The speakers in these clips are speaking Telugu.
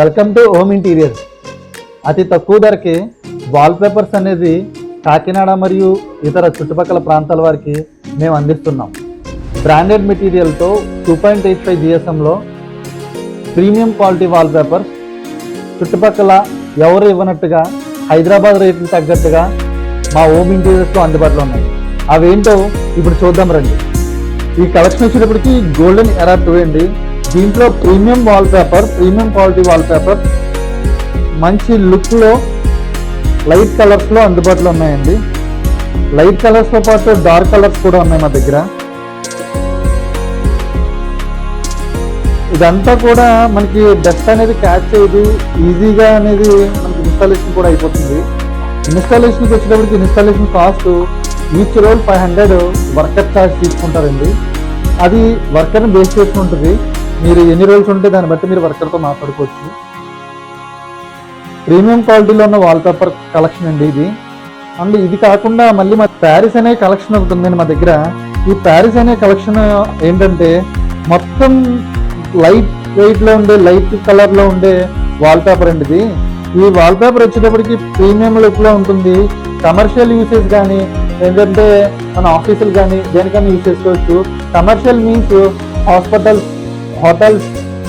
వెల్కమ్ టు హోమ్ ఇంటీరియర్స్ అతి తక్కువ ధరకి వాల్ పేపర్స్ అనేది కాకినాడ మరియు ఇతర చుట్టుపక్కల ప్రాంతాల వారికి మేము అందిస్తున్నాం. బ్రాండెడ్ మెటీరియల్తో టూ పాయింట్ ఎయిట్ ఫైవ్ జిఎస్ఎంలో ప్రీమియం క్వాలిటీ వాల్పేపర్స్ చుట్టుపక్కల ఎవరు ఇవ్వనట్టుగా హైదరాబాద్ రేట్లు తగ్గట్టుగా మా హోమ్ ఇంటీరియర్స్లో అందుబాటులో ఉన్నాయి. అవేంటో ఇప్పుడు చూద్దాం రండి. ఈ కలెక్షన్ వచ్చినప్పటికీ గోల్డెన్ ఎరా టూ అండి. దీంట్లో premium wall paper premium quality wall paper మంచి లుక్లో లైట్ కలర్స్లో అందుబాటులో ఉన్నాయండి. లైట్ కలర్స్తో పాటు డార్క్ కలర్స్ కూడా ఉన్నాయి మా దగ్గర. ఇదంతా కూడా మనకి డస్ట్ అనేది క్యాచ్ చేయదు. ఈజీగా అనేది మనకి ఇన్స్టాలేషన్ కూడా అయిపోతుంది. ఇన్స్టాలేషన్కి వచ్చేటప్పటికి installation cost each roll five hundred worker charge తీసుకుంటారండి. అది వర్కర్ని బేస్ చేసుకుంటుంది. మీరు ఎన్ని రోల్స్ ఉంటే దాన్ని బట్టి మీరు వర్కర్తో మాట్లాడుకోవచ్చు. ప్రీమియం క్వాలిటీలో ఉన్న వాల్ పేపర్ కలెక్షన్ అండి ఇది. అండ్ ఇది కాకుండా మళ్ళీ మా ప్యారిస్ అనే కలెక్షన్ ఒకటి ఉందండి మా దగ్గర. ఈ ప్యారిస్ అనే కలెక్షన్ ఏంటంటే మొత్తం లైట్ వెయిట్లో ఉండే లైట్ కలర్లో ఉండే వాల్ పేపర్ అండి ఇది. ఈ వాల్ పేపర్ వచ్చేటప్పటికి ప్రీమియం లుక్లో ఉంటుంది. కమర్షియల్ యూసేజ్ కానీ ఏంటంటే మన ఆఫీసులు కానీ దేనికైనా యూస్ చేసుకోవచ్చు. Commercial means hospitals hotels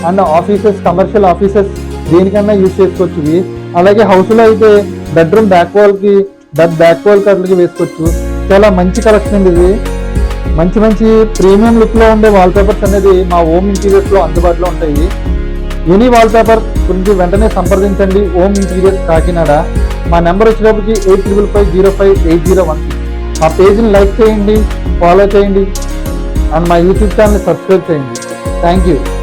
and offices commercial offices దేనికన్నా యూజ్ చేసుకోవచ్చు. అలాగే హౌస్లో అయితే బెడ్రూమ్ బ్యాక్ వాల్కి బెడ్ బ్యాక్ వాల్ కట్లకి వేసుకోవచ్చు. చాలా మంచి కలెక్షన్ అండి ఇది. మంచి మంచి ప్రీమియం లుక్లో ఉండే వాల్ పేపర్స్ అనేది మా ఓమ్ ఇంటీరియర్స్లో అందుబాటులో ఉంటాయి. ఎనీ వాల్ పేపర్ గురించి వెంటనే సంప్రదించండి. Home interiors Kakinada. మా నెంబర్ వచ్చేటప్పటికి eight triple five zero five eight zero one మా పేజ్ని లైక్ చేయండి ఫాలో చేయండి అండ్ మా యూట్యూబ్ ఛానల్ని సబ్స్క్రైబ్ చేయండి. Thank you.